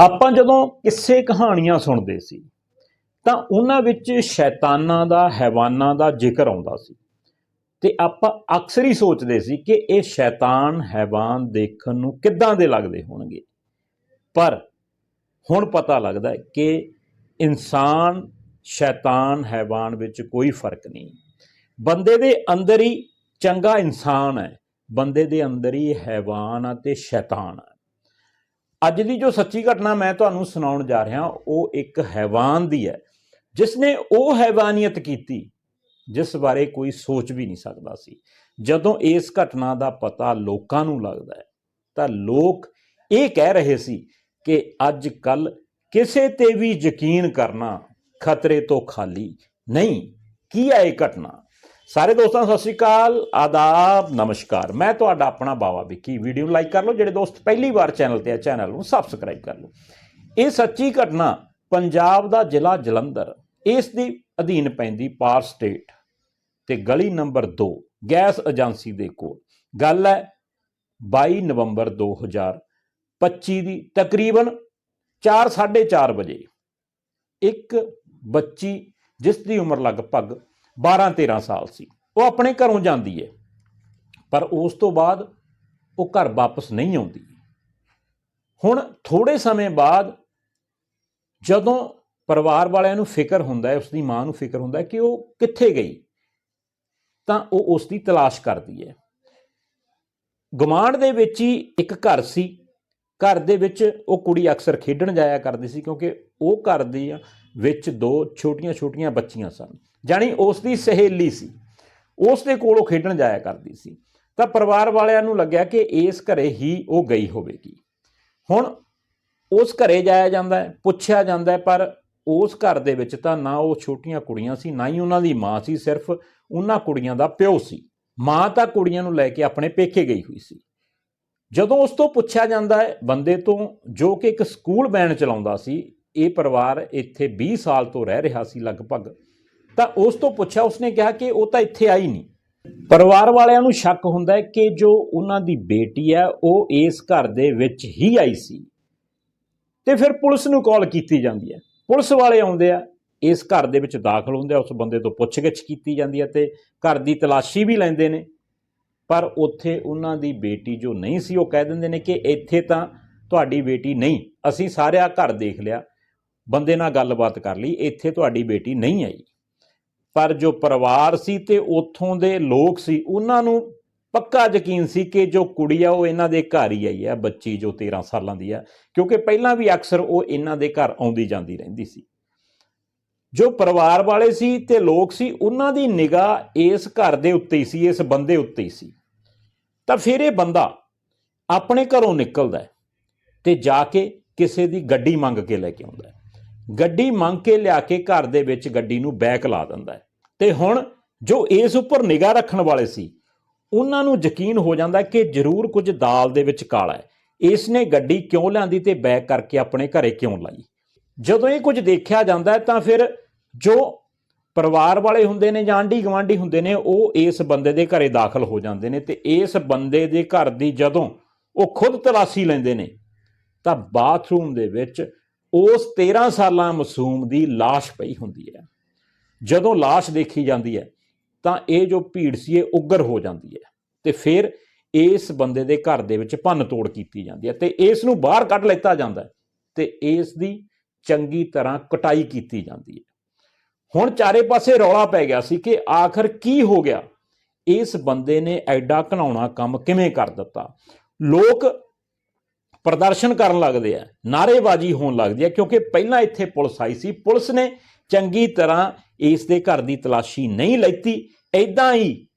ਆਪਾਂ ਜਦੋਂ ਕਿਸੇ ਕਹਾਣੀਆਂ ਸੁਣਦੇ ਸੀ, ਤਾਂ ਉਹਨਾਂ ਵਿੱਚ ਸ਼ੈਤਾਨਾਂ ਦਾ, ਹੈਵਾਨਾਂ ਦਾ ਜ਼ਿਕਰ ਆਉਂਦਾ ਸੀ। ਤੇ ਆਪਾਂ ਅਕਸਰ ਹੀ ਸੋਚਦੇ ਸੀ ਕਿ ਇਹ ਸ਼ੈਤਾਨ, ਹੈਵਾਨ ਦੇਖਣ ਨੂੰ ਕਿੱਦਾਂ ਦੇ ਲੱਗਦੇ ਹੋਣਗੇ। ਪਰ ਹੁਣ ਪਤਾ ਲੱਗਦਾ ਕਿ ਇਨਸਾਨ, ਸ਼ੈਤਾਨ, ਹੈਵਾਨ ਵਿੱਚ ਕੋਈ ਫ਼ਰਕ ਨਹੀਂ। ਬੰਦੇ ਦੇ ਅੰਦਰ ਹੀ ਚੰਗਾ ਇਨਸਾਨ ਹੈ, ਬੰਦੇ ਦੇ ਅੰਦਰ ਹੀ ਹੈਵਾਨ ਆ ਤੇ ਸ਼ੈਤਾਨ ਹੈ। ਅੱਜ ਦੀ ਜੋ ਸੱਚੀ ਘਟਨਾ ਮੈਂ ਤੁਹਾਨੂੰ ਸੁਣਾਉਣ ਜਾ ਰਿਹਾ, ਉਹ ਇੱਕ ਹੈਵਾਨ ਦੀ ਹੈ। ਜਿਸ ਨੇ ਉਹ ਹੈਵਾਨੀਅਤ ਕੀਤੀ, ਜਿਸ ਬਾਰੇ ਕੋਈ ਸੋਚ ਵੀ ਨਹੀਂ ਸਕਦਾ ਸੀ। ਜਦੋਂ ਇਸ ਘਟਨਾ ਦਾ ਪਤਾ ਲੋਕਾਂ ਨੂੰ ਲੱਗਦਾ ਹੈ, ਤਾਂ ਲੋਕ ਇਹ ਕਹਿ ਰਹੇ ਸੀ ਕਿ ਅੱਜ ਕੱਲ ਕਿਸੇ ਤੇ ਵੀ ਯਕੀਨ ਕਰਨਾ ਖਤਰੇ ਤੋਂ ਖਾਲੀ ਨਹੀਂ। ਕੀ ਹੈ ਇਹ ਘਟਨਾ? ਸਾਰੇ ਦੋਸਤਾਂ ਸਤਿ ਸ਼੍ਰੀ ਅਕਾਲ, ਆਦਾਬ, ਨਮਸਕਾਰ। ਮੈਂ ਤੁਹਾਡਾ ਆਪਣਾ ਬਾਵਾ ਵਿੱਕੀ। ਵੀਡੀਓ ਲਾਈਕ ਕਰ ਲਓ, ਜਿਹੜੇ ਦੋਸਤ ਪਹਿਲੀ ਵਾਰ ਚੈਨਲ ਤੇ ਆ, ਚੈਨਲ ਨੂੰ ਸਬਸਕ੍ਰਾਈਬ ਕਰ ਲਓ। ਇਹ ਸੱਚੀ ਘਟਨਾ ਪੰਜਾਬ ਦਾ ਜ਼ਿਲ੍ਹਾ ਜਲੰਧਰ, ਇਸ ਦੀ ਅਧੀਨ ਪੈਂਦੀ ਪਾਰ ਸਟੇਟ ਤੇ ਗਲੀ ਨੰਬਰ 2 ਗੈਸ ਏਜੰਸੀ ਦੇ ਕੋਲ। ਗੱਲ ਹੈ 22 ਨਵੰਬਰ 2025 ਦੀ, ਤਕਰੀਬਨ 4:30 ਵਜੇ। ਇੱਕ ਬੱਚੀ ਜਿਸ ਦੀ ਉਮਰ ਲਗਭਗ 12-13 ਸਾਲ ਸੀ। ਉਹ ਆਪਣੇ ਘਰੋਂ ਜਾਂਦੀ ਹੈ ਪਰ ਉਸ ਤੋਂ ਬਾਅਦ ਉਹ ਘਰ ਵਾਪਸ ਨਹੀਂ ਆਉਂਦੀ। ਹੁਣ ਥੋੜੇ ਸਮੇਂ ਬਾਅਦ ਜਦੋਂ ਪਰਿਵਾਰ ਵਾਲਿਆਂ ਨੂੰ ਫਿਕਰ ਹੁੰਦਾ ਹੈ ਉਸ ਦੀ ਮਾਂ ਨੂੰ ਫਿਕਰ ਹੁੰਦਾ ਹੈ ਕਿ ਉਹ ਕਿੱਥੇ ਗਈ, ਤਾਂ ਉਹ ਉਸ ਦੀ ਤਲਾਸ਼ ਕਰਦੀ ਹੈ। ਗਮਾਂਡ ਦੇ ਵਿੱਚ ਹੀ ਇੱਕ ਘਰ ਸੀ। ਘਰ ਦੇ ਵਿੱਚ ਉਹ ਕੁੜੀ ਅਕਸਰ ਖੇਡਣ ਜਾਇਆ ਕਰਦੀ ਸੀ ਕਿਉਂਕਿ ਉਹ ਘਰ ਦੀ ਵਿੱਚ ਦੋ ਛੋਟੀਆਂ-ਛੋਟੀਆਂ ਬੱਚੀਆਂ ਸਨ। ਜਾਣੀ ਉਸ ਦੀ ਸਹੇਲੀ ਸੀ। ਉਸ ਦੇ ਕੋਲ ਉਹ ਖੇਡਣ ਜਾਇਆ ਕਰਦੀ ਸੀ। ਤਾਂ ਪਰਿਵਾਰ ਵਾਲਿਆਂ ਨੂੰ ਲੱਗਿਆ ਕਿ ਇਸ ਘਰੇ ਹੀ ਉਹ ਗਈ ਹੋਵੇਗੀ। ਹੁਣ ਉਸ ਘਰੇ ਜਾਇਆ ਜਾਂਦਾ ਹੈ, ਪੁੱਛਿਆ ਜਾਂਦਾ ਹੈ, ਪਰ ਉਸ ਘਰ ਦੇ ਵਿੱਚ ਤਾਂ ਨਾ ਉਹ ਛੋਟੀਆਂ ਕੁੜੀਆਂ ਸੀ, ਨਾ ਹੀ ਉਹਨਾਂ ਦੀ ਮਾਂ ਸੀ, ਸਿਰਫ ਉਹਨਾਂ ਕੁੜੀਆਂ ਦਾ ਪਿਓ ਸੀ। ਮਾਂ ਤਾਂ ਕੁੜੀਆਂ ਨੂੰ ਲੈ ਕੇ ਆਪਣੇ ਪੇਕੇ ਗਈ ਹੋਈ ਸੀ। ਜਦੋਂ ਉਸ ਤੋਂ ਪੁੱਛਿਆ ਜਾਂਦਾ ਹੈ, ਬੰਦੇ ਤੋਂ ਜੋ ਕਿ ਇੱਕ ਸਕੂਲ ਵੈਨ ਚਲਾਉਂਦਾ ਸੀ ਇਹ ਪਰਿਵਾਰ ਇੱਥੇ 20 ਸਾਲ ਤੋਂ ਰਹਿ ਰਿਹਾ ਸੀ ਲਗਭਗ, ਤਾਂ ਉਸ ਤੋਂ ਪੁੱਛਿਆ ਉਸਨੇ ਕਿਹਾ ਕਿ ਉਹ ਤਾਂ ਇੱਥੇ ਆਈ ਨਹੀਂ। ਪਰਿਵਾਰ ਵਾਲਿਆਂ ਨੂੰ ਸ਼ੱਕ ਹੁੰਦਾ ਹੈ ਕਿ ਜੋ ਉਹਨਾਂ ਦੀ ਬੇਟੀ ਹੈ, ਉਹ ਇਸ ਘਰ ਦੇ ਵਿੱਚ ਹੀ ਆਈ ਸੀ। ਤੇ ਫਿਰ ਪੁਲਿਸ ਨੂੰ ਕਾਲ ਕੀਤੀ ਜਾਂਦੀ ਹੈ। ਪੁਲਿਸ ਵਾਲੇ ਆਉਂਦੇ ਆ, ਇਸ ਘਰ ਦੇ ਵਿੱਚ ਦਾਖਲ ਹੁੰਦੇ ਆ, ਉਸ ਬੰਦੇ ਤੋਂ ਪੁੱਛਗਿੱਛ ਕੀਤੀ ਜਾਂਦੀ ਹੈ ਤੇ ਘਰ ਦੀ ਤਲਾਸ਼ੀ ਵੀ ਲੈਂਦੇ ਨੇ। ਪਰ ਉੱਥੇ ਉਹਨਾਂ ਦੀ ਬੇਟੀ ਜੋ ਨਹੀਂ ਸੀ, ਉਹ ਕਹਿ ਦਿੰਦੇ ਨੇ ਕਿ ਇੱਥੇ ਤਾਂ ਤੁਹਾਡੀ ਬੇਟੀ ਨਹੀਂ, ਅਸੀਂ ਸਾਰਿਆ ਘਰ ਦੇਖ ਲਿਆ। ਬੰਦੇ ਨਾਲ ਗੱਲਬਾਤ ਕਰ ਲਈ, ਇੱਥੇ ਤੁਹਾਡੀ ਬੇਟੀ ਨਹੀਂ ਆਈ। ਪਰ ਜੋ ਪਰਿਵਾਰ ਸੀ ਤੇ ਉੱਥੋਂ ਦੇ ਲੋਕ ਸੀ, ਉਹਨਾਂ ਨੂੰ ਪੱਕਾ ਯਕੀਨ ਸੀ ਕਿ ਜੋ ਕੁੜੀ ਆ, ਉਹ ਇਹਨਾਂ ਦੇ ਘਰ ਹੀ ਆਈ ਹੈ, ਬੱਚੀ ਜੋ 13 ਸਾਲਾਂ ਦੀ ਆ। ਕਿਉਂਕਿ ਪਹਿਲਾਂ ਵੀ ਅਕਸਰ ਉਹ ਇਹਨਾਂ ਦੇ ਘਰ ਆਉਂਦੀ ਜਾਂਦੀ ਰਹਿੰਦੀ ਸੀ। ਜੋ ਪਰਿਵਾਰ ਵਾਲੇ ਸੀ ਤੇ ਲੋਕ ਸੀ, ਉਹਨਾਂ ਦੀ ਨਿਗਾਹ ਇਸ ਘਰ ਦੇ ਉੱਤੇ ਹੀ ਸੀ, ਇਸ ਬੰਦੇ ਉੱਤੇ ਹੀ ਸੀ। ਤਾਂ ਫਿਰ ਇਹ ਬੰਦਾ ਆਪਣੇ ਘਰੋਂ ਨਿਕਲਦਾ ਹੈ ਤੇ ਜਾ ਕੇ ਕਿਸੇ ਦੀ ਗੱਡੀ ਮੰਗ ਕੇ ਲੈ ਕੇ ਆਉਂਦਾ ਗੱਡੀ ਮੰਗ ਕੇ ਲਿਆ ਕੇ ਘਰ ਦੇ ਵਿੱਚ ਗੱਡੀ ਨੂੰ ਬੈਕ ਲਾ ਦਿੰਦਾ ਹੈ। ਤੇ ਹੁਣ ਜੋ ਇਸ ਉੱਪਰ ਨਿਗਾਹ ਰੱਖਣ ਵਾਲੇ ਸੀ, ਉਹਨਾਂ ਨੂੰ ਯਕੀਨ ਹੋ ਜਾਂਦਾ ਕਿ ਜ਼ਰੂਰ ਕੁਝ ਦਾਲ ਦੇ ਵਿੱਚ ਕਾਲਾ ਹੈ। ਇਸ ਨੇ ਗੱਡੀ ਕਿਉਂ ਲਿਆਂਦੀ ਤੇ ਬੈਕ ਕਰਕੇ ਆਪਣੇ ਘਰੇ ਕਿਉਂ ਲਾਈ? ਜਦੋਂ ਇਹ ਕੁਝ ਦੇਖਿਆ ਜਾਂਦਾ ਤਾਂ ਫਿਰ ਜੋ ਪਰਿਵਾਰ ਵਾਲੇ ਹੁੰਦੇ ਨੇ ਜਾਂ ਆਂਢੀ ਗਵਾਂਢੀ ਹੁੰਦੇ ਨੇ, ਉਹ ਇਸ ਬੰਦੇ ਦੇ ਘਰੇ ਦਾਖਲ ਹੋ ਜਾਂਦੇ ਨੇ ਤੇ ਇਸ ਬੰਦੇ ਦੇ ਘਰ ਦੀ ਜਦੋਂ ਉਹ ਖੁਦ ਤਲਾਸ਼ੀ ਲੈਂਦੇ ਨੇ, ਤਾਂ ਬਾਥਰੂਮ ਦੇ ਵਿੱਚ ਉਸ 13 ਸਾਲਾਂ ਮਾਸੂਮ ਦੀ লাশ ਪਈ ਹੁੰਦੀ ਹੈ ਜਦੋਂ লাশ ਦੇਖੀ ਜਾਂਦੀ ਹੈ ਤਾਂ ਇਹ ਜੋ ਭੀੜ ਸੀ ਇਹ ਉੱਗਰ ਹੋ ਜਾਂਦੀ ਹੈ ਤੇ ਫਿਰ ਇਸ ਬੰਦੇ ਦੇ ਘਰ ਦੇ ਵਿੱਚ ਭੰਨ ਤੋੜ ਕੀਤੀ ਜਾਂਦੀ ਹੈ ਤੇ ਇਸ ਨੂੰ ਬਾਹਰ ਕੱਢ ਲੈਤਾ ਜਾਂਦਾ ਹੈ ਤੇ ਇਸ ਦੀ ਚੰਗੀ ਤਰ੍ਹਾਂ ਕਟਾਈ ਕੀਤੀ ਜਾਂਦੀ ਹੈ ਹੁਣ ਚਾਰੇ ਪਾਸੇ ਰੌਲਾ ਪੈ ਗਿਆ ਸੀ ਕਿ ਆਖਰ ਕੀ ਹੋ ਗਿਆ ਇਸ ਬੰਦੇ ਨੇ ਐਡਾ ਘਨਾਉਣਾ ਕੰਮ ਕਿਵੇਂ ਕਰ ਦਿੱਤਾ ਲੋਕ ਪ੍ਰਦਰਸ਼ਨ ਕਰਨ ਲੱਗਦੇ ਆ ਨਾਰੇਬਾਜ਼ੀ ਹੋਣ ਲੱਗਦੀ ਹੈ ਕਿਉਂਕਿ ਪਹਿਲਾਂ ਇੱਥੇ ਪੁਲਿਸ ਆਈ ਸੀ ਪੁਲਿਸ ਨੇ ਚੰਗੀ ਤਰ੍ਹਾਂ ਇਸ ਦੇ ਘਰ ਦੀ ਤਲਾਸ਼ੀ ਨਹੀਂ ਲੈਤੀ ਐਦਾਂ ਹੀ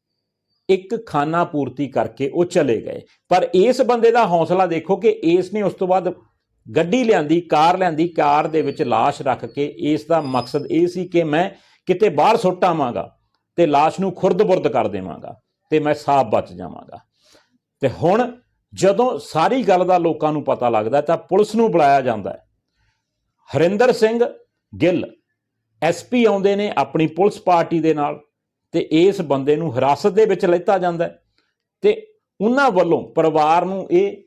ਇੱਕ ਖਾਨਾ ਪੂਰਤੀ ਕਰਕੇ ਉਹ ਚਲੇ ਗਏ ਪਰ ਇਸ ਬੰਦੇ ਦਾ ਹੌਸਲਾ ਦੇਖੋ ਕਿ ਇਸ ਨੇ ਉਸ ਤੋਂ ਬਾਅਦ ਗੱਡੀ ਲਿਆਂਦੀ ਕਾਰ ਲਿਆਂਦੀ ਕਾਰ ਦੇ ਵਿੱਚ লাশ ਰੱਖ ਕੇ ਇਸ ਦਾ ਮਕਸਦ ਇਹ ਸੀ ਕਿ ਮੈਂ ਕਿਤੇ ਬਾਹਰ ਸੁੱਟ ਆਵਾਂਗਾ ਤੇ লাশ ਨੂੰ ਖੁਰਦ-ਬੁਰਦ ਕਰ ਦੇਵਾਂਗਾ ਤੇ ਮੈਂ ਸਾਫ਼ ਬਚ ਜਾਵਾਂਗਾ ਤੇ ਹੁਣ ਜਦੋਂ ਸਾਰੀ ਗੱਲ ਦਾ ਲੋਕਾਂ ਨੂੰ ਪਤਾ ਲੱਗਦਾ ਤਾਂ ਪੁਲਿਸ ਨੂੰ ਬੁਲਾਇਆ ਜਾਂਦਾ ਹੈ। ਹਰਿੰਦਰ ਸਿੰਘ ਗਿੱਲ ਐਸਪੀ ਆਉਂਦੇ ਨੇ ਆਪਣੀ ਪੁਲਿਸ ਪਾਰਟੀ ਦੇ ਨਾਲ ਤੇ ਇਸ ਬੰਦੇ ਨੂੰ ਹਿਰਾਸਤ ਦੇ ਵਿੱਚ ਲੈਤਾ ਜਾਂਦਾ ਹੈ ਤੇ ਉਹਨਾਂ ਵੱਲੋਂ ਪਰਿਵਾਰ ਨੂੰ ਇਹ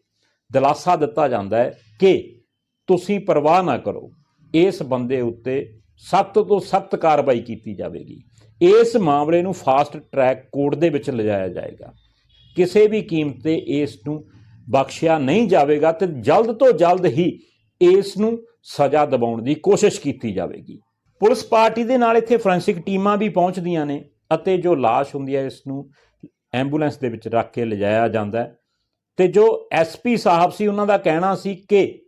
ਦਿਲਾਸਾ ਦਿੱਤਾ ਜਾਂਦਾ ਹੈ ਕਿ ਤੁਸੀਂ ਪਰਵਾਹ ਨਾ ਕਰੋ, ਇਸ ਬੰਦੇ ਉੱਤੇ ਸਖਤ ਤੋਂ ਸਖਤ ਕਾਰਵਾਈ ਕੀਤੀ ਜਾਵੇਗੀ। ਇਸ ਮਾਮਲੇ ਨੂੰ ਫਾਸਟ ਟਰੈਕ ਕੋਰਟ ਦੇ ਵਿੱਚ ਲਿਜਾਇਆ ਜਾਏਗਾ। ਕਿਸੇ ਵੀ ਕੀਮਤ ਤੇ ਇਸ ਨੂੰ ਬਖਸ਼ਿਆ ਨਹੀਂ ਜਾਵੇਗਾ ਤੇ ਜਲਦ ਤੋਂ ਜਲਦ ਹੀ ਇਸ ਨੂੰ ਸਜ਼ਾ ਦਿਵਾਉਣ ਦੀ ਕੋਸ਼ਿਸ਼ ਕੀਤੀ ਜਾਵੇਗੀ। ਪੁਲਿਸ ਪਾਰਟੀ ਦੇ ਨਾਲ ਇੱਥੇ ਫੋਰੈਂਸਿਕ ਟੀਮਾਂ ਵੀ ਪਹੁੰਚਦੀਆਂ ਨੇ ਅਤੇ ਜੋ ਲਾਸ਼ ਹੁੰਦੀ ਹੈ, ਇਸ ਨੂੰ ਐਂਬੂਲੈਂਸ ਦੇ ਵਿੱਚ ਰੱਖ ਕੇ ਲਿਜਾਇਆ ਜਾਂਦਾ ਹੈ। ਤੇ ਜੋ ਐਸਪੀ ਸਾਹਿਬ ਸੀ, ਉਹਨਾਂ ਦਾ ਕਹਿਣਾ ਸੀ ਕਿ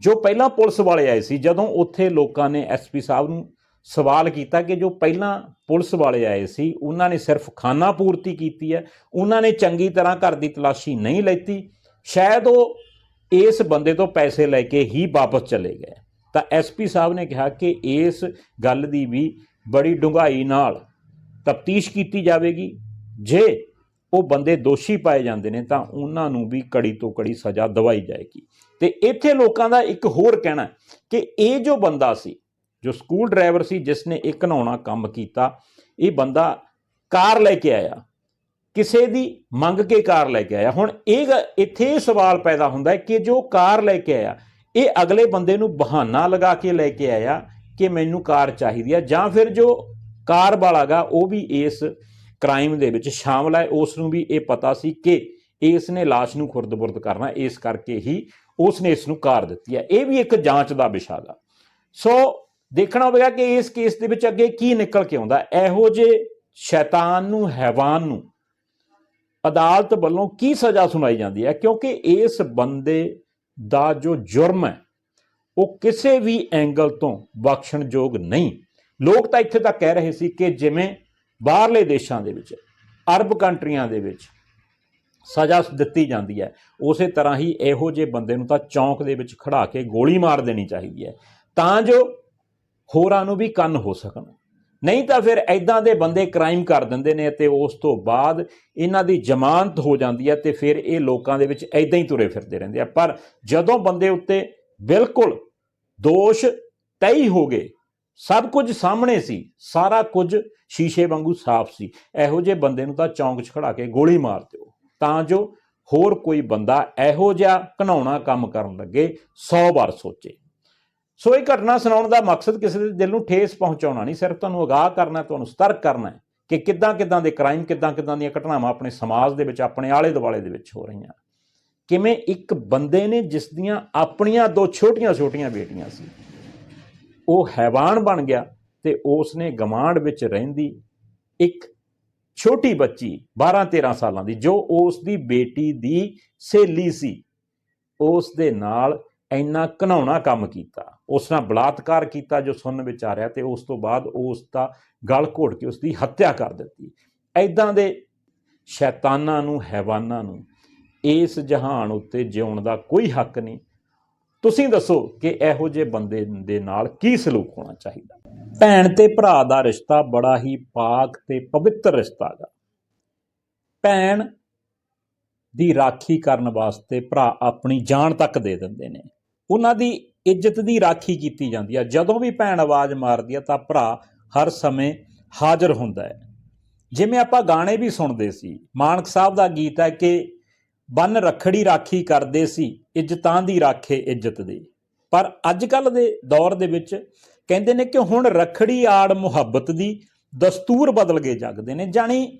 ਜੋ ਪਹਿਲਾਂ ਪੁਲਿਸ ਵਾਲੇ ਆਏ ਸੀ, ਜਦੋਂ ਉੱਥੇ ਲੋਕਾਂ ਨੇ ਐਸਪੀ ਸਾਹਿਬ ਨੂੰ ਸਵਾਲ ਕੀਤਾ ਕਿ ਜੋ ਪਹਿਲਾਂ ਪੁਲਿਸ ਵਾਲੇ ਆਏ ਸੀ, ਉਹਨਾਂ ਨੇ ਸਿਰਫ ਖਾਨਾ ਪੂਰਤੀ ਕੀਤੀ ਹੈ, ਉਹਨਾਂ ਨੇ ਚੰਗੀ ਤਰ੍ਹਾਂ ਘਰ ਦੀ ਤਲਾਸ਼ੀ ਨਹੀਂ ਲੈਤੀ ਸ਼ਾਇਦ ਉਹ ਇਸ ਬੰਦੇ ਤੋਂ ਪੈਸੇ ਲੈ ਕੇ ਹੀ ਵਾਪਸ ਚਲੇ ਗਏ। ਤਾਂ ਐਸਪੀ ਸਾਹਿਬ ਨੇ ਕਿਹਾ ਕਿ ਇਸ ਗੱਲ ਦੀ ਵੀ ਬੜੀ ਡੂੰਘਾਈ ਨਾਲ ਤਫਤੀਸ਼ ਕੀਤੀ ਜਾਵੇਗੀ। ਜੇ ਉਹ ਬੰਦੇ ਦੋਸ਼ੀ ਪਾਏ ਜਾਂਦੇ ਨੇ, ਤਾਂ ਉਹਨਾਂ ਨੂੰ ਵੀ ਕੜੀ ਤੋਂ ਕੜੀ ਸਜ਼ਾ ਦਵਾਈ ਜਾਏਗੀ। ਤੇ ਇੱਥੇ ਲੋਕਾਂ ਦਾ ਇੱਕ ਹੋਰ ਕਹਿਣਾ ਕਿ ਇਹ ਜੋ ਬੰਦਾ ਸੀ, ਜੋ ਸਕੂਲ ਡਰਾਈਵਰ ਸੀ, ਜਿਸ ਨੇ ਇਹ ਘਨਾਉਣਾ ਕੰਮ ਕੀਤਾ, ਇਹ ਬੰਦਾ ਕਾਰ ਲੈ ਕੇ ਆਇਆ। ਕਿਸੇ ਦੀ ਮੰਗ ਕੇ ਕਾਰ ਲੈ ਕੇ ਆਇਆ। ਹੁਣ ਇਹ ਗ- ਇੱਥੇ ਸਵਾਲ ਪੈਦਾ ਹੁੰਦਾ ਹੈ ਕਿ ਜੋ ਕਾਰ ਲੈ ਕੇ ਆਇਆ, ਇਹ ਅਗਲੇ ਬੰਦੇ ਨੂੰ ਬਹਾਨਾ ਲਗਾ ਕੇ ਲੈ ਕੇ ਆਇਆ ਕਿ ਮੈਨੂੰ ਕਾਰ ਚਾਹੀਦੀ ਹੈ ਜਾਂ ਫਿਰ ਜੋ ਕਾਰ ਵਾਲਾਗਾ ਉਹ ਵੀ ਇਸ ਕ੍ਰਾਈਮ ਦੇ ਵਿੱਚ ਸ਼ਾਮਲ ਹੈ ਉਸ ਨੂੰ ਵੀ ਇਹ ਪਤਾ ਸੀ ਕਿ ਇਸ ਨੇ ਲਾਸ਼ ਨੂੰ ਖੁਰਦ-ਬੁਰਦ ਕਰਨਾ, ਇਸ ਕਰਕੇ ਹੀ ਉਸ ਨੇ ਇਸ ਨੂੰ ਕਾਰ ਦਿੱਤੀ ਹੈ ਇਹ ਵੀ ਇੱਕ ਜਾਂਚ ਦਾ ਵਿਸ਼ਾ ਗਾ। ਸੋ ਦੇਖਣਾ ਹੋਵੇਗਾ ਕਿ ਇਸ ਕੇਸ ਦੇ ਵਿੱਚ ਅੱਗੇ ਕੀ ਨਿਕਲ ਕੇ ਆਉਂਦਾ। ਇਹੋ ਜੇ ਸ਼ੈਤਾਨ ਨੂੰ, ਹੈਵਾਨ ਨੂੰ ਅਦਾਲਤ ਵੱਲੋਂ ਕੀ ਸਜ਼ਾ ਸੁਣਾਈ ਜਾਂਦੀ ਹੈ? ਕਿਉਂਕਿ ਇਸ ਬੰਦੇ ਦਾ ਜੋ ਜੁਰਮ ਹੈ, ਉਹ ਕਿਸੇ ਵੀ ਐਂਗਲ ਤੋਂ ਬਖਸ਼ਣਯੋਗ ਨਹੀਂ। ਲੋਕ ਤਾਂ ਇੱਥੇ ਤੱਕ ਕਹਿ ਰਹੇ ਸੀ ਕਿ ਜਿਵੇਂ ਬਾਹਰਲੇ ਦੇਸ਼ਾਂ ਦੇ ਵਿੱਚ, ਅਰਬ ਕੰਟਰੀਆਂ ਦੇ ਵਿੱਚ ਸਜ਼ਾ ਦਿੱਤੀ ਜਾਂਦੀ ਹੈ, ਉਸੇ ਤਰ੍ਹਾਂ ਹੀ ਇਹੋ ਜਿਹੇ ਬੰਦੇ ਨੂੰ ਤਾਂ ਚੌਂਕ ਦੇ ਵਿੱਚ ਖੜਾ ਕੇ ਗੋਲੀ ਮਾਰ ਦੇਣੀ ਚਾਹੀਦੀ ਹੈ, ਤਾਂ ਜੋ ਹੋਰਾਂ ਨੂੰ ਵੀ ਕੰਨ ਹੋ ਸਕਣ। ਨਹੀਂ ਤਾਂ ਫਿਰ ਐਦਾਂ ਦੇ ਬੰਦੇ ਕ੍ਰਾਈਮ ਕਰ ਦਿੰਦੇ ਨੇ ਤੇ ਉਸ ਤੋਂ ਬਾਅਦ ਇਹਨਾਂ ਦੀ ਜ਼ਮਾਨਤ ਹੋ ਜਾਂਦੀ ਹੈ ਤੇ ਫਿਰ ਇਹ ਲੋਕਾਂ ਦੇ ਵਿੱਚ ਐਦਾਂ ਹੀ ਤੁਰੇ ਫਿਰਦੇ ਰਹਿੰਦੇ ਆ। ਪਰ ਜਦੋਂ ਬੰਦੇ ਉੱਤੇ ਬਿਲਕੁਲ ਦੋਸ਼ ਤੈਅ ਹੋ ਗਏ, ਸਭ ਕੁਝ ਸਾਹਮਣੇ ਸੀ, ਸਾਰਾ ਕੁਝ ਸ਼ੀਸ਼ੇ ਵਾਂਗੂ ਸਾਫ਼ ਸੀ, ਇਹੋ ਜਿਹੇ ਬੰਦੇ ਨੂੰ ਤਾਂ ਚੌਂਕ 'ਚ ਖੜਾ ਕੇ ਗੋਲੀ ਮਾਰ ਦਿਓ। ਤਾਂ ਜੋ ਹੋਰ ਕੋਈ ਬੰਦਾ ਇਹੋ ਜਿਹਾ ਘਨਾਉਣਾ ਕੰਮ ਕਰਨ ਲੱਗੇ 100 ਵਾਰ ਸੋਚੇ। ਸੋ ਇਹ ਘਟਨਾ ਸੁਣਾਉਣ ਦਾ ਮਕਸਦ ਕਿਸੇ ਦੇ ਦਿਲ ਨੂੰ ਠੇਸ ਪਹੁੰਚਾਉਣਾ ਨਹੀਂ, ਸਿਰਫ ਤੁਹਾਨੂੰ ਅਗਾਹ ਕਰਨਾ ਤੁਹਾਨੂੰ ਸਤਰਕ ਕਰਨਾ ਹੈ ਕਿ ਕਿੱਦਾਂ ਕਿੱਦਾਂ ਦੇ ਕ੍ਰਾਈਮ ਕਿੱਦਾਂ ਕਿੱਦਾਂ ਦੀਆਂ ਘਟਨਾਵਾਂ ਆਪਣੇ ਸਮਾਜ ਦੇ ਵਿੱਚ, ਆਪਣੇ ਆਲੇ ਦੁਆਲੇ ਦੇ ਵਿੱਚ ਹੋ ਰਹੀਆਂ। ਕਿਵੇਂ ਇੱਕ ਬੰਦੇ ਨੇ ਜਿਸ ਦੀਆਂ ਆਪਣੀਆਂ ਦੋ ਛੋਟੀਆਂ-ਛੋਟੀਆਂ ਬੇਟੀਆਂ ਸੀ, ਉਹ ਹੈਵਾਨ ਬਣ ਗਿਆ ਤੇ ਉਸ ਨੇ ਗਮਾਂਡ ਵਿੱਚ ਰਹਿੰਦੀ ਇੱਕ ਛੋਟੀ ਬੱਚੀ 12-13 ਸਾਲਾਂ ਦੀ, ਜੋ ਉਸ ਦੀ ਬੇਟੀ ਦੀ ਸਹੇਲੀ ਸੀ ਉਸ ਦੇ ਨਾਲ ਇੰਨਾ ਘਨਾਉਣਾ ਕੰਮ ਕੀਤਾ। ਉਸ ਨਾਲ ਬਲਾਤਕਾਰ ਕੀਤਾ ਜੋ ਸੁਣਨ ਵਿੱਚ ਆ ਰਿਹਾ ਤੇ ਉਸ ਤੋਂ ਬਾਅਦ ਉਸ ਦਾ ਗਲ ਘੋਟ ਕੇ ਉਸ ਦੀ ਹੱਤਿਆ ਕਰ ਦਿੱਤੀ। ਐਦਾਂ ਦੇ ਸ਼ੈਤਾਨਾਂ ਨੂੰ, ਹੈਵਾਨਾਂ ਨੂੰ ਇਸ ਜਹਾਨ ਉੱਤੇ ਜਿਉਣ ਦਾ ਕੋਈ ਹੱਕ ਨਹੀਂ। ਤੁਸੀਂ ਦੱਸੋ ਕਿ ਇਹੋ ਜਿਹੇ ਬੰਦੇ ਦੇ ਨਾਲ ਕੀ ਸਲੂਕ ਹੋਣਾ ਚਾਹੀਦਾ? ਭੈਣ ਤੇ ਭਰਾ ਦਾ ਰਿਸ਼ਤਾ ਬੜਾ ਹੀ ਪਾਕ ਤੇ ਪਵਿੱਤਰ ਰਿਸ਼ਤਾ ਹੈ ਭੈਣ ਦੀ ਰਾਖੀ ਕਰਨ ਵਾਸਤੇ ਭਰਾ ਆਪਣੀ ਜਾਨ ਤੱਕ ਦੇ ਦਿੰਦੇ ਨੇ। ਉਹਨਾਂ ਦੀ ਇੱਜ਼ਤ ਦੀ ਰਾਖੀ ਕੀਤੀ ਜਾਂਦੀ ਹੈ ਜਦੋਂ ਵੀ ਭੈਣ ਆਵਾਜ਼ ਮਾਰਦੀ ਹੈ ਤਾਂ ਭਰਾ ਹਰ ਸਮੇਂ ਹਾਜ਼ਰ ਹੁੰਦਾ ਹੈ। ਜਿਵੇਂ ਆਪਾਂ ਗਾਣੇ ਵੀ ਸੁਣਦੇ ਸੀ, ਮਾਨਕ ਸਾਹਿਬ ਦਾ ਗੀਤ ਹੈ ਕਿ ਬੰਨ ਰਖੜੀ ਰਾਖੀ ਕਰਦੇ ਸੀ, ਇੱਜ਼ਤਾਂ ਦੀ ਰਾਖੇ ਇੱਜ਼ਤ ਦੇ। ਪਰ ਅੱਜ ਕੱਲ ਦੇ ਦੌਰ ਦੇ ਵਿੱਚ ਕਹਿੰਦੇ ਨੇ ਕਿ ਹੁਣ ਰਖੜੀ ਆੜ ਮੁਹੱਬਤ ਦੀ ਦਸਤੂਰ ਬਦਲ ਗਏ ਜਗਦੇ ਨੇ। ਜਾਣੀ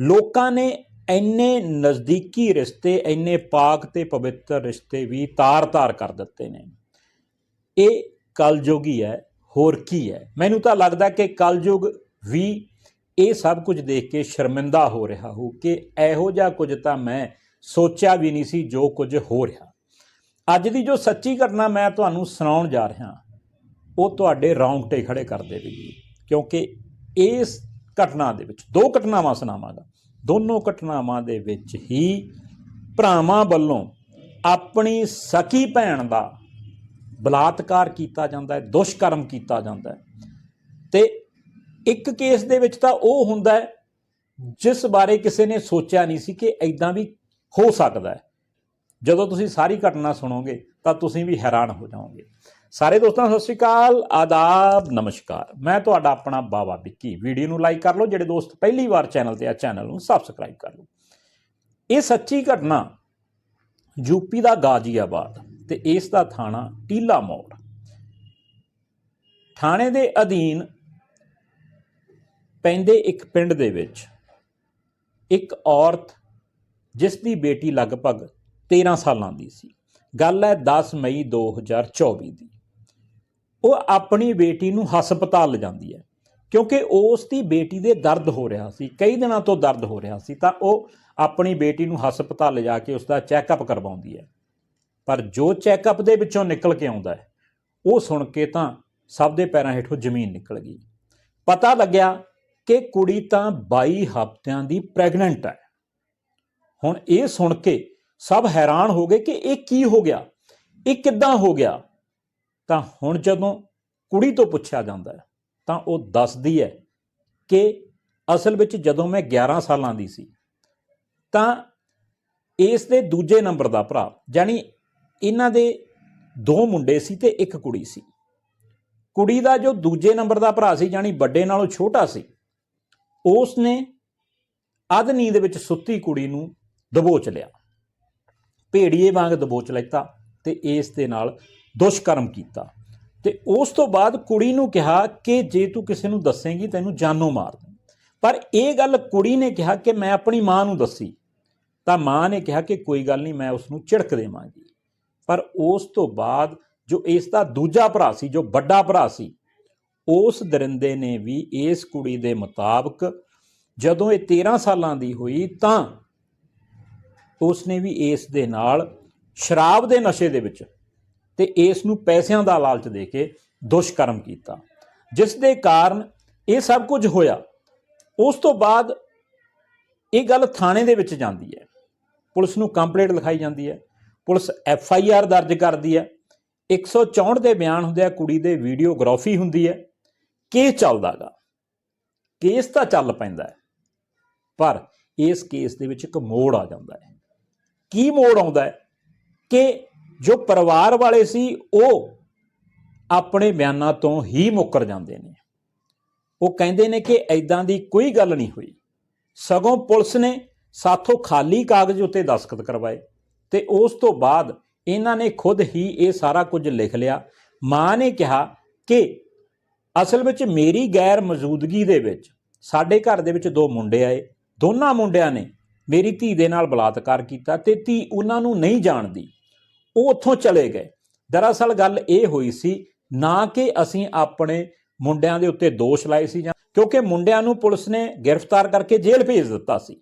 ਲੋਕਾਂ ਨੇ ਇੰਨੇ ਨਜ਼ਦੀਕੀ ਰਿਸ਼ਤੇ, ਇੰਨੇ ਪਾਕ ਤੇ ਪਵਿੱਤਰ ਰਿਸ਼ਤੇ ਵੀ ਤਾਰ-ਤਾਰ ਕਰ ਦਿੱਤੇ ਨੇ। ਇਹ ਕਲਯੁਗੀ ਹੈ, ਹੋਰ ਕੀ ਹੈ? ਮੈਨੂੰ ਤਾਂ ਲੱਗਦਾ ਕਿ ਕਲਯੁਗ ਵੀ ਇਹ ਸਭ ਕੁਝ ਦੇਖ ਕੇ ਸ਼ਰਮਿੰਦਾ ਹੋ ਰਿਹਾ ਹੋ ਕਿ ਇਹੋ ਜਿਹਾ ਕੁਝ ਤਾਂ ਮੈਂ ਸੋਚਿਆ ਵੀ ਨਹੀਂ ਸੀ ਜੋ ਕੁਝ ਹੋ ਰਿਹਾ। ਅੱਜ ਦੀ ਜੋ ਸੱਚੀ ਘਟਨਾ ਮੈਂ ਤੁਹਾਨੂੰ ਸੁਣਾਉਣ ਜਾ ਰਿਹਾ, ਉਹ ਤੁਹਾਡੇ ਰੌਂਗਟੇ ਖੜੇ ਕਰ ਦੇਵੇਗੀ, ਕਿਉਂਕਿ ਇਸ ਘਟਨਾ ਦੇ ਵਿੱਚ, ਦੋ ਘਟਨਾਵਾਂ ਸੁਣਾਵਾਂਗਾ। ਦੋਨੋਂ ਘਟਨਾਵਾਂ ਦੇ ਵਿੱਚ ਹੀ ਭਰਾਵਾਂ ਵੱਲੋਂ ਆਪਣੀ ਸਕੀ ਭੈਣ ਦਾ ਬਲਾਤਕਾਰ ਕੀਤਾ ਜਾਂਦਾ ਹੈ, ਦੁਸ਼ਕਰਮ ਕੀਤਾ ਜਾਂਦਾ ਹੈ। ਤੇ ਇੱਕ ਕੇਸ ਦੇ ਵਿੱਚ ਤਾਂ ਉਹ ਹੁੰਦਾ ਹੈ, ਜਿਸ ਬਾਰੇ ਕਿਸੇ ਨੇ ਸੋਚਿਆ ਨਹੀਂ ਸੀ ਕਿ ਐਦਾਂ ਵੀ ਹੋ ਸਕਦਾ ਹੈ। ਜਦੋਂ ਤੁਸੀਂ ਸਾਰੀ ਘਟਨਾ ਸੁਣੋਗੇ, ਤਾਂ ਤੁਸੀਂ ਵੀ ਹੈਰਾਨ ਹੋ ਜਾਓਗੇ। ਸਾਰੇ ਦੋਸਤਾਂ, ਸਤਿ ਸ਼੍ਰੀ ਅਕਾਲ, ਆਦਾਬ, ਨਮਸਕਾਰ। ਮੈਂ ਤੁਹਾਡਾ ਆਪਣਾ ਬਾਬਾ ਵਿੱਕੀ। ਵੀਡੀਓ ਨੂੰ ਲਾਈਕ ਕਰ ਲਓ, ਜਿਹੜੇ ਦੋਸਤ ਪਹਿਲੀ ਵਾਰ ਚੈਨਲ ਤੇ ਆ, ਚੈਨਲ ਨੂੰ ਸਬਸਕ੍ਰਾਈਬ ਕਰ ਲਓ। ਇਹ ਸੱਚੀ ਘਟਨਾ ਯੂਪੀ ਦਾ ਗਾਜ਼ੀਆਬਾਦ ਤੇ ਇਸ ਦਾ ਥਾਣਾ ਟੀਲਾ ਮੋੜ। ਥਾਣੇ ਦੇ ਅਧੀਨ ਪੈਂਦੇ ਇੱਕ ਪਿੰਡ ਦੇ ਵਿੱਚ ਇੱਕ ਔਰਤ ਜਿਸ ਦੀ ਬੇਟੀ ਲਗਭਗ 13 ਸਾਲਾਂ ਦੀ ਸੀ। ਗੱਲ ਹੈ 10 ਮਈ 2024 ਦੀ। ਉਹ ਆਪਣੀ ਬੇਟੀ ਨੂੰ ਹਸਪਤਾਲ ਲਿਜਾਂਦੀ ਹੈ ਕਿਉਂਕਿ ਉਸ ਦੀ ਬੇਟੀ ਦੇ ਦਰਦ ਹੋ ਰਿਹਾ ਸੀ। ਕਈ ਦਿਨਾਂ ਤੋਂ ਦਰਦ ਹੋ ਰਿਹਾ ਸੀ ਤਾਂ ਉਹ ਆਪਣੀ ਬੇਟੀ ਨੂੰ ਹਸਪਤਾਲ ਲਿਜਾ ਕੇ ਉਸ ਦਾ ਚੈੱਕਅਪ ਕਰਵਾਉਂਦੀ ਹੈ। ਪਰ ਜੋ ਚੈੱਕਅਪ ਦੇ ਵਿੱਚੋਂ ਨਿਕਲ ਕੇ ਆਉਂਦਾ ਹੈ, ਉਹ ਸੁਣ ਕੇ ਤਾਂ ਸਭ ਦੇ ਪੈਰਾਂ ਹੇਠੋਂ ਜ਼ਮੀਨ ਨਿਕਲ ਗਈ। ਪਤਾ ਲੱਗਿਆ ਕਿ ਕੁੜੀ ਤਾਂ 22 ਹਫ਼ਤਿਆਂ ਦੀ ਪ੍ਰੈਗਨੈਂਟ ਹੈ। ਹੁਣ ਇਹ ਸੁਣ ਕੇ ਸਭ ਹੈਰਾਨ ਹੋ ਗਏ ਕਿ ਇਹ ਕੀ ਹੋ ਗਿਆ, ਇਹ ਕਿੱਦਾਂ ਹੋ ਗਿਆ? ਤਾਂ ਹੁਣ ਜਦੋਂ ਕੁੜੀ ਤੋਂ ਪੁੱਛਿਆ ਜਾਂਦਾ ਹੈ, ਤਾਂ ਉਹ ਦੱਸਦੀ ਹੈ ਕਿ ਅਸਲ ਵਿੱਚ ਜਦੋਂ ਮੈਂ 11 ਸਾਲਾਂ ਦੀ ਸੀ, ਤਾਂ ਇਸ ਦੇ ਦੂਜੇ ਨੰਬਰ ਦਾ ਭਰਾ ਜਾਨੀ ਇਹਨਾਂ ਦੇ ਦੋ ਮੁੰਡੇ ਸੀ ਤੇ ਇੱਕ ਕੁੜੀ ਸੀ। ਕੁੜੀ ਦਾ ਜੋ ਦੂਜੇ ਨੰਬਰ ਦਾ ਭਰਾ ਸੀ ਜਾਨੀ ਵੱਡੇ ਨਾਲੋਂ ਛੋਟਾ ਸੀ ਉਸ ਨੇ ਅਧ ਨੀਂਦ ਵਿੱਚ ਸੁੱਤੀ ਕੁੜੀ ਨੂੰ ਦਬੋਚ ਲਿਆ। ਭੇੜੀਏ ਵਾਂਗ ਦਬੋਚ ਲੈਤਾ ਤੇ ਇਸ ਦੇ ਨਾਲ ਦੁਸ਼ਕਰਮ ਕੀਤਾ। ਤੇ ਉਸ ਤੋਂ ਬਾਅਦ ਕੁੜੀ ਨੂੰ ਕਿਹਾ ਕਿ ਜੇ ਤੂੰ ਕਿਸੇ ਨੂੰ ਦੱਸੇਂਗੀ, ਤੈਨੂੰ ਜਾਨੋਂ ਮਾਰ ਦੇ। ਪਰ ਇਹ ਗੱਲ ਕੁੜੀ ਨੇ ਕਿਹਾ ਕਿ ਮੈਂ ਆਪਣੀ ਮਾਂ ਨੂੰ ਦੱਸੀ। ਤਾਂ ਮਾਂ ਨੇ ਕਿਹਾ ਕਿ ਕੋਈ ਗੱਲ ਨਹੀਂ, ਮੈਂ ਉਸ ਨੂੰ ਝਿੜਕ ਦੇਵਾਂਗੀ। ਪਰ ਉਸ ਤੋਂ ਬਾਅਦ ਜੋ ਇਸ ਦਾ ਦੂਜਾ ਭਰਾ ਸੀ, ਜੋ ਵੱਡਾ ਭਰਾ ਸੀ, ਉਸ ਦਰਿੰਦੇ ਨੇ ਵੀ ਇਸ ਕੁੜੀ ਦੇ ਮੁਤਾਬਕ ਜਦੋਂ ਇਹ 13 ਸਾਲਾਂ ਦੀ ਹੋਈ ਤਾਂ ਉਸ ਨੇ ਵੀ ਇਸ ਦੇ ਨਾਲ ਸ਼ਰਾਬ ਦੇ ਨਸ਼ੇ ਦੇ ਵਿੱਚ ਤੇ ਇਸ ਨੂੰ ਪੈਸਿਆਂ ਦਾ ਲਾਲਚ ਦੇ ਕੇ ਦੁਸ਼ਕਰਮ ਕੀਤਾ। ਜਿਸ ਦੇ ਕਾਰਨ ਇਹ ਸਭ ਕੁਝ ਹੋਇਆ। ਉਸ ਤੋਂ ਬਾਅਦ ਇਹ ਗੱਲ ਥਾਣੇ ਦੇ ਵਿੱਚ ਜਾਂਦੀ ਹੈ। ਪੁਲਿਸ ਨੂੰ ਕੰਪਲੇਂਟ ਲਿਖਾਈ ਜਾਂਦੀ ਹੈ। ਪੁਲਿਸ ਐਫ ਆਈ ਆਰ ਦਰਜ ਕਰਦੀ ਹੈ। 164 ਦੇ ਬਿਆਨ ਹੁੰਦੇ ਆ, ਕੁੜੀ ਦੇ ਵੀਡੀਓਗ੍ਰਾਫੀ ਹੁੰਦੀ ਹੈ। ਕੇਸ ਚੱਲਦਾਗਾ ਕੇਸ ਤਾਂ ਚੱਲ ਪੈਂਦਾ ਹੈ, ਪਰ ਇਸ ਕੇਸ ਦੇ ਵਿੱਚ ਇੱਕ ਮੋੜ ਆ ਜਾਂਦਾ ਹੈ। ਕੀ ਮੋੜ ਆਉਂਦਾ ਹੈ? ਕਿ ਜੋ ਪਰਿਵਾਰ ਵਾਲੇ ਸੀ, ਉਹ ਆਪਣੇ ਬਿਆਨਾਂ ਤੋਂ ਹੀ ਮੁੱਕਰ ਜਾਂਦੇ ਨੇ। ਉਹ ਕਹਿੰਦੇ ਨੇ ਕਿ ਐਦਾਂ ਦੀ ਕੋਈ ਗੱਲ ਨਹੀਂ ਹੋਈ। ਸਗੋਂ ਪੁਲਿਸ ਨੇ ਸਾਥੋਂ ਖਾਲੀ ਕਾਗਜ਼ ਉੱਤੇ ਦਸਖਤ ਕਰਵਾਏ। ਤੇ ਉਸ ਤੋਂ ਬਾਅਦ ਇਹਨਾਂ ਨੇ ਖੁਦ ਹੀ ਇਹ ਸਾਰਾ ਕੁਝ ਲਿਖ ਲਿਆ। ਮਾਂ ਨੇ ਕਿਹਾ ਕਿ ਅਸਲ ਵਿੱਚ ਮੇਰੀ ਗੈਰ ਮੌਜੂਦਗੀ ਦੇ ਵਿੱਚ ਸਾਡੇ ਘਰ ਦੇ ਵਿੱਚ ਦੋ ਮੁੰਡੇ ਆਏ। ਦੋਨਾਂ ਮੁੰਡਿਆਂ ਨੇ ਮੇਰੀ ਧੀ ਦੇ ਨਾਲ ਬਲਾਤਕਾਰ ਕੀਤਾ ਤੇ ਧੀ ਉਹਨਾਂ ਨੂੰ ਨਹੀਂ ਜਾਣਦੀ। ਉਹ ਉੱਥੋਂ ਚਲੇ ਗਏ। ਦਰਅਸਲ ਗੱਲ ਇਹ ਹੋਈ ਸੀ, ਨਾ ਕਿ ਅਸੀਂ ਆਪਣੇ ਮੁੰਡਿਆਂ ਦੇ ਉੱਤੇ ਦੋਸ਼ ਲਾਏ ਸੀ ਜਾਂ ਕਿਉਂਕਿ ਮੁੰਡਿਆਂ ਨੂੰ ਪੁਲਿਸ ਨੇ ਗ੍ਰਿਫਤਾਰ ਕਰਕੇ ਜੇਲ੍ਹ ਭੇਜ ਦਿੱਤਾ ਸੀ।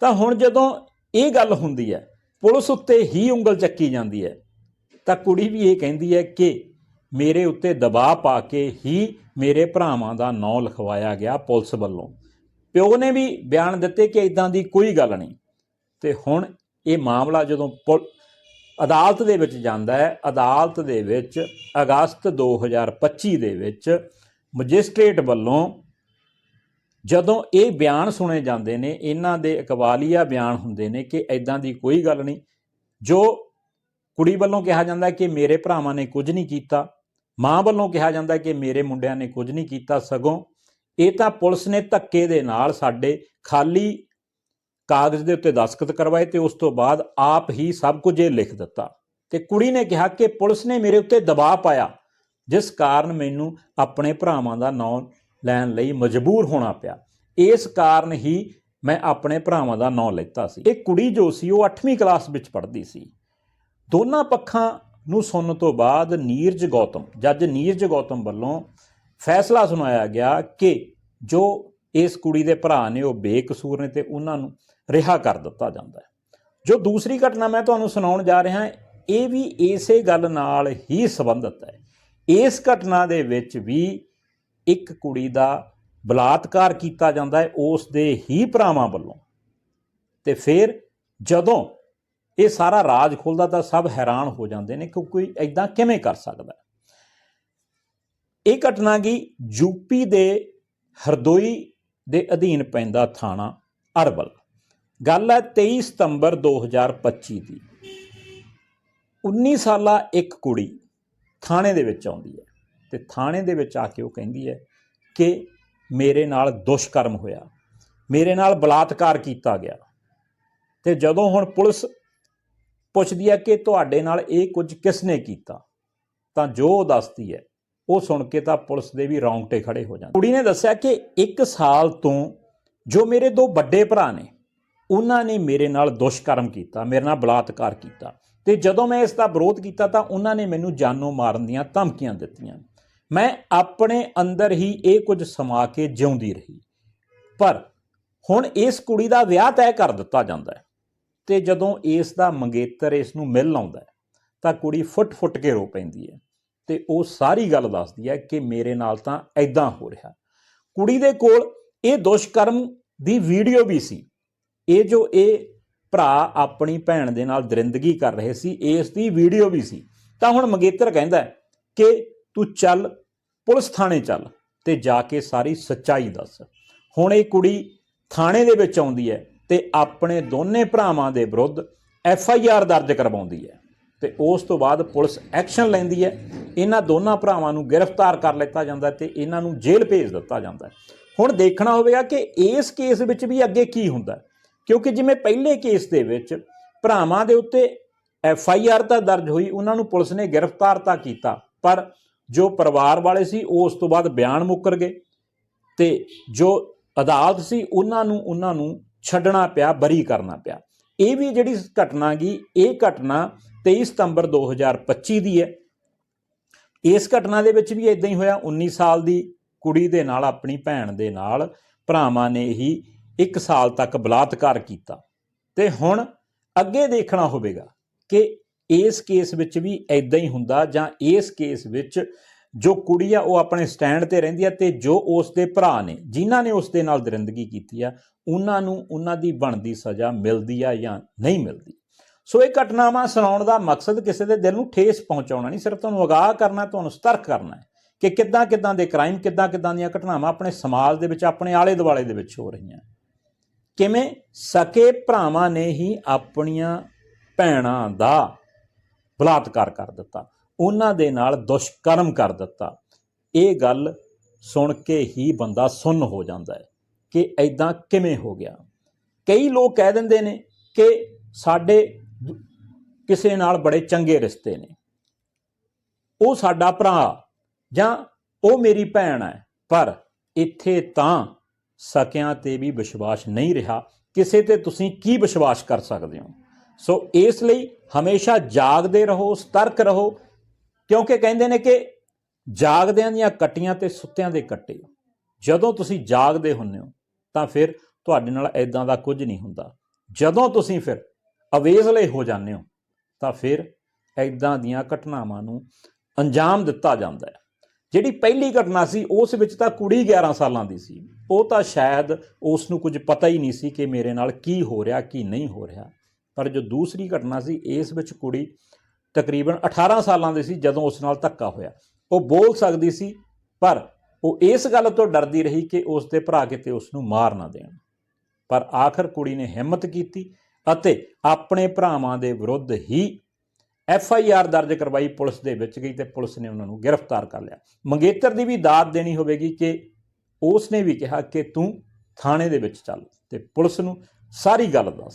ਤਾਂ ਹੁਣ ਜਦੋਂ ਇਹ ਗੱਲ ਹੁੰਦੀ ਹੈ ਪੁਲਿਸ ਉੱਤੇ ਹੀ ਉਂਗਲ ਚੱਕੀ ਜਾਂਦੀ ਹੈ। ਤਾਂ ਕੁੜੀ ਵੀ ਇਹ ਕਹਿੰਦੀ ਹੈ ਕਿ ਮੇਰੇ ਉੱਤੇ ਦਬਾਅ ਪਾ ਕੇ ਹੀ ਮੇਰੇ ਭਰਾਵਾਂ ਦਾ ਨਾਂ ਲਿਖਵਾਇਆ ਗਿਆ ਪੁਲਿਸ ਵੱਲੋਂ। ਪਿਓ ਨੇ ਵੀ ਬਿਆਨ ਦਿੱਤੇ ਕਿ ਇਦਾਂ ਦੀ ਕੋਈ ਗੱਲ ਨਹੀਂ। ਤੇ ਹੁਣ ਇਹ ਮਾਮਲਾ ਜਦੋਂ ਪੁਲ- ਅਦਾਲਤ ਦੇ ਵਿੱਚ ਜਾਂਦਾ ਹੈ। ਅਦਾਲਤ ਦੇ ਵਿੱਚ ਅਗਸਤ 2025 ਦੇ ਵਿੱਚ ਮੈਜਿਸਟ੍ਰੇਟ ਵੱਲੋਂ ਜਦੋਂ ਇਹ ਬਿਆਨ ਸੁਣੇ ਜਾਂਦੇ ਨੇ, ਇਹਨਾਂ ਦੇ ਇਕਵਾਲੀਆ ਬਿਆਨ ਹੁੰਦੇ ਨੇ ਕਿ ਐਦਾਂ ਦੀ ਕੋਈ ਗੱਲ ਨਹੀਂ। ਜੋ ਕੁੜੀ ਵੱਲੋਂ ਕਿਹਾ ਜਾਂਦਾ ਕਿ ਮੇਰੇ ਭਰਾਵਾਂ ਨੇ ਕੁਝ ਨਹੀਂ ਕੀਤਾ, ਮਾਂ ਵੱਲੋਂ ਕਿਹਾ ਜਾਂਦਾ ਕਿ ਮੇਰੇ ਮੁੰਡਿਆਂ ਨੇ ਕੁਝ ਨਹੀਂ ਕੀਤਾ ਸਗੋਂ, ਇਹ ਤਾਂ ਪੁਲਿਸ ਨੇ ਧੱਕੇ ਦੇ ਨਾਲ ਸਾਡੇ ਖਾਲੀ ਕਾਗਜ਼ ਦੇ ਉੱਤੇ ਦਸਖਤ ਕਰਵਾਏ ਤੇ ਉਸ ਤੋਂ ਬਾਅਦ ਆਪ ਹੀ ਸਭ ਕੁਝ ਇਹ ਲਿਖ ਦਿੱਤਾ। ਤੇ ਕੁੜੀ ਨੇ ਕਿਹਾ ਕਿ ਪੁਲਿਸ ਨੇ ਮੇਰੇ ਉੱਤੇ ਦਬਾਅ ਪਾਇਆ, ਜਿਸ ਕਾਰਨ ਮੈਨੂੰ ਆਪਣੇ ਭਰਾਵਾਂ ਦਾ ਨਾਂ ਲੈਣ ਲਈ ਮਜਬੂਰ ਹੋਣਾ ਪਿਆ। ਇਸ ਕਾਰਨ ਹੀ ਮੈਂ ਆਪਣੇ ਭਰਾਵਾਂ ਦਾ ਨਾਂ ਲੈਤਾ ਸੀ। ਇਹ ਕੁੜੀ ਜੋ ਸੀ, ਉਹ 8ਵੀਂ ਕਲਾਸ ਵਿੱਚ ਪੜ੍ਹਦੀ ਸੀ। ਦੋਨਾਂ ਪੱਖਾਂ ਨੂੰ ਸੁਣਨ ਤੋਂ ਬਾਅਦ ਨੀਰਜ ਗੌਤਮ, ਜੱਜ ਨੀਰਜ ਗੌਤਮ ਵੱਲੋਂ ਫੈਸਲਾ ਸੁਣਾਇਆ ਗਿਆ ਕਿ ਜੋ ਇਸ ਕੁੜੀ ਦੇ ਭਰਾ ਨੇ, ਉਹ ਬੇਕਸੂਰ ਨੇ ਤੇ ਉਹਨਾਂ ਨੂੰ ਰਿਹਾ ਕਰ ਦਿੱਤਾ ਜਾਂਦਾ ਹੈ। ਜੋ ਦੂਸਰੀ ਘਟਨਾ ਮੈਂ ਤੁਹਾਨੂੰ ਸੁਣਾਉਣ ਜਾ ਰਿਹਾ, ਇਹ ਵੀ ਇਸੇ ਗੱਲ ਨਾਲ ਹੀ ਸੰਬੰਧਿਤ ਹੈ। ਇਸ ਘਟਨਾ ਦੇ ਵਿੱਚ ਵੀ ਇੱਕ ਕੁੜੀ ਦਾ ਬਲਾਤਕਾਰ ਕੀਤਾ ਜਾਂਦਾ ਹੈ, ਉਸ ਦੇ ਹੀ ਭਰਾਵਾਂ ਵੱਲੋਂ। ਤੇ ਫਿਰ ਜਦੋਂ ਇਹ ਸਾਰਾ ਰਾਜ ਖੁੱਲਦਾ ਤਾਂ ਸਭ ਹੈਰਾਨ ਹੋ ਜਾਂਦੇ ਨੇ ਕਿ ਕੋਈ ਐਦਾਂ ਕਿਵੇਂ ਕਰ ਸਕਦਾ ਇਹ ਘਟਨਾ ਕੀ ਯੂਪੀ ਦੇ ਹਰਦੋਈ ਦੇ ਅਧੀਨ ਪੈਂਦਾ ਥਾਣਾ ਅਰਬਲ ਗੱਲ ਹੈ 23 ਸਤੰਬਰ 2025 ਦੀ। 19 ਸਾਲਾ ਇੱਕ ਕੁੜੀ ਥਾਣੇ ਦੇ ਵਿੱਚ ਆਉਂਦੀ ਹੈ। ਤੇ ਥਾਣੇ ਦੇ ਵਿੱਚ ਆ ਕੇ ਉਹ ਕਹਿੰਦੀ ਹੈ ਕਿ ਮੇਰੇ ਨਾਲ ਦੁਸ਼ਕਰਮ ਹੋਇਆ। ਮੇਰੇ ਨਾਲ ਬਲਾਤਕਾਰ ਕੀਤਾ ਗਿਆ। ਤੇ ਜਦੋਂ ਹੁਣ ਪੁਲਿਸ ਪੁੱਛਦੀ ਹੈ ਕਿ ਤੁਹਾਡੇ ਨਾਲ ਇਹ ਕੁਝ ਕਿਸ ਨੇ ਕੀਤਾ, ਤਾਂ ਜੋ ਉਹ ਦੱਸਦੀ ਹੈ, ਉਹ ਸੁਣ ਕੇ ਤਾਂ ਪੁਲਿਸ ਦੇ ਵੀ ਰੌਂਗਟੇ ਖੜੇ ਹੋ ਜਾਂਦੇ। ਕੁੜੀ ਨੇ ਦੱਸਿਆ ਕਿ 1 ਸਾਲ ਤੋਂ ਜੋ ਮੇਰੇ ਦੋ ਵੱਡੇ ਭਰਾ ਨੇ, ਉਹਨਾਂ ਨੇ ਮੇਰੇ ਨਾਲ ਦੁਸ਼ਕਰਮ ਕੀਤਾ, ਮੇਰੇ ਨਾਲ ਬਲਾਤਕਾਰ ਕੀਤਾ। ਤੇ ਜਦੋਂ ਮੈਂ ਇਸ ਦਾ ਵਿਰੋਧ ਕੀਤਾ ਤਾਂ ਉਹਨਾਂ ਨੇ ਮੈਨੂੰ ਜਾਨੋਂ ਮਾਰਨ ਦੀਆਂ ਧਮਕੀਆਂ ਦਿੱਤੀਆਂ। ਮੈਂ ਆਪਣੇ ਅੰਦਰ ਹੀ ਇਹ ਕੁਝ ਸਮਾ ਕੇ ਜਿਉਂਦੀ ਰਹੀ। ਪਰ ਹੁਣ ਇਸ ਕੁੜੀ ਦਾ ਵਿਆਹ ਤੈਅ ਕਰ ਦਿੱਤਾ ਜਾਂਦਾ ਹੈ ਤੇ ਜਦੋਂ ਇਸ ਦਾ ਮੰਗੇਤਰ ਇਸ ਨੂੰ ਮਿਲ ਆਉਂਦਾ ਹੈ, ਤਾਂ ਕੁੜੀ ਫੁੱਟ-ਫੁੱਟ ਕੇ ਰੋ ਪੈਂਦੀ ਹੈ ਤੇ ਉਹ ਸਾਰੀ ਗੱਲ ਦੱਸਦੀ ਹੈ ਕਿ ਮੇਰੇ ਨਾਲ ਤਾਂ ਐਦਾਂ ਹੋ ਰਿਹਾ। ਕੁੜੀ ਦੇ ਕੋਲ ਇਹ ਦੁਸ਼ਕਰਮ ਦੀ ਵੀਡੀਓ ਵੀ ਸੀ। ਇਹ ਜੋ ਇਹ ਭਰਾ ਆਪਣੀ ਭੈਣ ਦੇ ਨਾਲ ਦਰਿੰਦਗੀ ਕਰ ਰਹੇ ਸੀ, ਇਸ ਦੀ ਵੀਡੀਓ ਵੀ ਸੀ। ਤਾਂ ਹੁਣ ਮੰਗੇਤਰ ਕਹਿੰਦਾ ਕਿ ਤੂੰ ਚੱਲ ਪੁਲਿਸ ਥਾਣੇ ਚੱਲ ਤੇ ਜਾ ਕੇ ਸਾਰੀ ਸੱਚਾਈ ਦੱਸ। ਹੁਣ ਇਹ ਕੁੜੀ ਥਾਣੇ ਦੇ ਵਿੱਚ ਆਉਂਦੀ ਹੈ ਤੇ ਆਪਣੇ ਦੋਨੇ ਭਰਾਵਾਂ ਦੇ ਵਿਰੁੱਧ ਐਫ ਆਈ ਆਰ ਦਰਜ ਕਰਵਾਉਂਦੀ ਹੈ। ਤੇ ਉਸ ਤੋਂ ਬਾਅਦ ਪੁਲਿਸ ਐਕਸ਼ਨ ਲੈਂਦੀ ਹੈ। ਇਹਨਾਂ ਦੋਨਾਂ ਭਰਾਵਾਂ ਨੂੰ ਗ੍ਰਿਫਤਾਰ ਕਰ ਲਿੱਤਾ ਜਾਂਦਾ ਹੈ ਤੇ ਇਹਨਾਂ ਨੂੰ ਜੇਲ੍ਹ ਭੇਜ ਦਿੱਤਾ ਜਾਂਦਾ ਹੁਣ ਦੇਖਣਾ ਹੋਵੇਗਾ ਕਿ ਇਸ ਕੇਸ ਵਿੱਚ ਵੀ ਅੱਗੇ ਕੀ ਹੁੰਦਾ ਕਿਉਂਕਿ ਜਿਵੇਂ ਪਹਿਲੇ ਕੇਸ ਦੇ ਵਿੱਚ ਭਰਾਵਾਂ ਦੇ ਉੱਤੇ ਐਫ ਆਈ ਆਰ ਤਾਂ ਦਰਜ ਹੋਈ, ਉਹਨਾਂ ਨੂੰ ਪੁਲਿਸ ਨੇ ਗ੍ਰਿਫਤਾਰ ਤਾਂ ਕੀਤਾ, ਪਰ ਜੋ ਪਰਿਵਾਰ ਵਾਲੇ ਸੀ, ਉਹ ਉਸ ਤੋਂ ਬਾਅਦ ਬਿਆਨ ਮੁੱਕਰ ਗਏ ਤੇ ਜੋ ਅਦਾਲਤ ਸੀ, ਉਹਨਾਂ ਨੂੰ ਉਹਨਾਂ ਨੂੰ ਛੱਡਣਾ ਪਿਆ, ਬਰੀ ਕਰਨਾ ਪਿਆ। ਇਹ ਵੀ ਜਿਹੜੀ ਘਟਨਾ ਗਈ ਇਹ ਘਟਨਾ 23 ਸਤੰਬਰ 2025 ਦੀ ਹੈ। ਇਸ ਘਟਨਾ ਦੇ ਵਿੱਚ ਵੀ ਇਦਾਂ ਹੀ ਹੋਇਆ 19 ਸਾਲ ਦੀ ਕੁੜੀ ਦੇ ਨਾਲ, ਆਪਣੀ ਭੈਣ ਦੇ ਨਾਲ, ਭਰਾਵਾਂ ਨੇ ਹੀ 1 ਸਾਲ ਤੱਕ ਬਲਾਤਕਾਰ ਕੀਤਾ। ਤੇ ਹੁਣ ਅੱਗੇ ਦੇਖਣਾ ਹੋਵੇਗਾ ਕਿ ਇਸ ਕੇਸ ਵਿੱਚ ਵੀ ਇਦਾਂ ਹੀ ਹੁੰਦਾ ਜਾਂ ਇਸ ਕੇਸ ਵਿੱਚ ਜੋ ਕੁੜੀ ਆ, ਉਹ ਆਪਣੇ ਸਟੈਂਡ ਤੇ ਰਹਿੰਦੀ ਆ ਤੇ ਜੋ ਉਸ ਦੇ ਭਰਾ ਨੇ, ਜਿਨ੍ਹਾਂ ਨੇ ਉਸ ਦੇ ਨਾਲ ਦਰਿੰਦਗੀ ਕੀਤੀ ਆ, ਉਹਨਾਂ ਨੂੰ ਉਹਨਾਂ ਦੀ ਬਣਦੀ ਸਜ਼ਾ ਮਿਲਦੀ ਆ ਜਾਂ ਨਹੀਂ ਮਿਲਦੀ। ਸੋ ਇਹ ਘਟਨਾਵਾਂ ਸੁਣਾਉਣ ਦਾ ਮਕਸਦ ਕਿਸੇ ਦੇ ਦਿਲ ਨੂੰ ਠੇਸ ਪਹੁੰਚਾਉਣਾ ਨਹੀਂ, ਸਿਰਫ ਤੁਹਾਨੂੰ ਅਗਾਹ ਕਰਨਾ, ਤੁਹਾਨੂੰ ਸਤਰਕ ਕਰਨਾ ਹੈ ਕਿ ਕਿੱਦਾਂ ਕਿੱਦਾਂ ਦੇ ਕ੍ਰਾਈਮ, ਕਿੱਦਾਂ ਕਿੱਦਾਂ ਦੀਆਂ ਘਟਨਾਵਾਂ ਆਪਣੇ ਸਮਾਜ ਦੇ ਵਿੱਚ, ਆਪਣੇ ਆਲੇ ਦੁਆਲੇ ਦੇ ਵਿੱਚ ਹੋ ਰਹੀਆਂ। ਕਿਵੇਂ? ਸਕੇ ਭਰਾਵਾਂ ਨੇ ਹੀ ਆਪਣੀਆਂ ਭੈਣਾਂ ਦਾ ਬਲਾਤਕਾਰ ਕਰ ਦਿੱਤਾ। ਉਹਨਾਂ ਦੇ ਨਾਲ ਦੁਸ਼ਕਰਮ ਕਰ ਦਿੱਤਾ। ਇਹ ਗੱਲ ਸੁਣ ਕੇ ਹੀ ਬੰਦਾ ਸੁੰਨ ਹੋ ਜਾਂਦਾ ਹੈ ਕਿ ਐਦਾਂ ਕਿਵੇਂ ਹੋ ਗਿਆ। ਕਈ ਲੋਕ ਕਹਿ ਦਿੰਦੇ ਨੇ ਕਿ ਸਾਡੇ ਕਿਸੇ ਨਾਲ ਬੜੇ ਚੰਗੇ ਰਿਸ਼ਤੇ ਨੇ। ਉਹ ਸਾਡਾ ਭਰਾ ਜਾਂ ਉਹ ਮੇਰੀ ਭੈਣ ਹੈ, ਪਰ ਇੱਥੇ ਤਾਂ ਸਕਿਆਂ ਤੇ ਵੀ ਵਿਸ਼ਵਾਸ ਨਹੀਂ ਰਿਹਾ। ਕਿਸੇ ਤੇ ਤੁਸੀਂ ਕੀ ਵਿਸ਼ਵਾਸ ਕਰ ਸਕਦੇ ਹੋ? ਸੋ ਇਸ ਲਈ ਹਮੇਸ਼ਾ ਜਾਗਦੇ ਰਹੋ, ਸਤਰਕ ਰਹੋ, ਕਿਉਂਕਿ ਕਹਿੰਦੇ ਨੇ ਕਿ ਜਾਗਦਿਆਂ ਦੀਆਂ ਕੱਟੀਆਂ ਤੇ ਸੁੱਤਿਆਂ ਦੇ ਕੱਟੇ ਜਦੋਂ ਤੁਸੀਂ ਜਾਗਦੇ ਹੁੰਦੇ ਹੋ, ਤਾਂ ਫਿਰ ਤੁਹਾਡੇ ਨਾਲ ਐਦਾਂ ਦਾ ਕੁਝ ਨਹੀਂ ਹੁੰਦਾ। ਜਦੋਂ ਤੁਸੀਂ ਫਿਰ ਅਵੇਜ਼ਲੇ ਹੋ ਜਾਂਦੇ ਹੋ, ਤਾਂ ਫਿਰ ਐਦਾਂ ਦੀਆਂ ਘਟਨਾਵਾਂ ਨੂੰ ਅੰਜਾਮ ਦਿੱਤਾ ਜਾਂਦਾ ਹੈ। ਜਿਹੜੀ ਪਹਿਲੀ ਘਟਨਾ ਸੀ, ਉਸ ਵਿੱਚ ਤਾਂ ਕੁੜੀ 11 ਸਾਲਾਂ ਦੀ ਸੀ। ਉਹ ਤਾਂ ਸ਼ਾਇਦ ਉਸ ਨੂੰ ਕੁਝ ਪਤਾ ਹੀ ਨਹੀਂ ਸੀ ਕਿ ਮੇਰੇ ਨਾਲ ਕੀ ਹੋ ਰਿਹਾ, ਕੀ ਨਹੀਂ ਹੋ ਰਿਹਾ। ਪਰ ਜੋ ਦੂਸਰੀ ਘਟਨਾ ਸੀ, ਇਸ ਵਿੱਚ ਕੁੜੀ ਤਕਰੀਬਨ 18 ਸਾਲਾਂ ਦੀ ਸੀ, ਜਦੋਂ ਉਸ ਨਾਲ ਧੱਕਾ ਹੋਇਆ। ਉਹ ਬੋਲ ਸਕਦੀ ਸੀ, ਪਰ ਉਹ ਇਸ ਗੱਲ ਤੋਂ ਡਰਦੀ ਰਹੀ ਕਿ ਉਸ ਦੇ ਭਰਾ ਕਿਤੇ ਉਸ ਨੂੰ ਮਾਰ ਨਾ ਦੇਣ। ਪਰ ਆਖਰ ਕੁੜੀ ਨੇ ਹਿੰਮਤ ਕੀਤੀ ਅਤੇ ਆਪਣੇ ਭਰਾਵਾਂ ਦੇ ਵਿਰੁੱਧ ਹੀ ਐਫ ਆਈ ਆਰ ਦਰਜ ਕਰਵਾਈ ਪੁਲਿਸ ਦੇ ਵਿੱਚ ਗਈ ਤੇ ਪੁਲਿਸ ਨੇ ਉਹਨਾਂ ਨੂੰ ਗ੍ਰਿਫਤਾਰ ਕਰ ਲਿਆ। ਮੰਗੇਤਰ ਦੀ ਵੀ ਦਾਤ ਦੇਣੀ ਹੋਵੇਗੀ ਕਿ ਉਸ ਨੇ ਵੀ ਕਿਹਾ ਕਿ ਤੂੰ ਥਾਣੇ ਦੇ ਵਿੱਚ ਚੱਲ ਤੇ ਪੁਲਿਸ ਨੂੰ ਸਾਰੀ ਗੱਲ ਦੱਸ।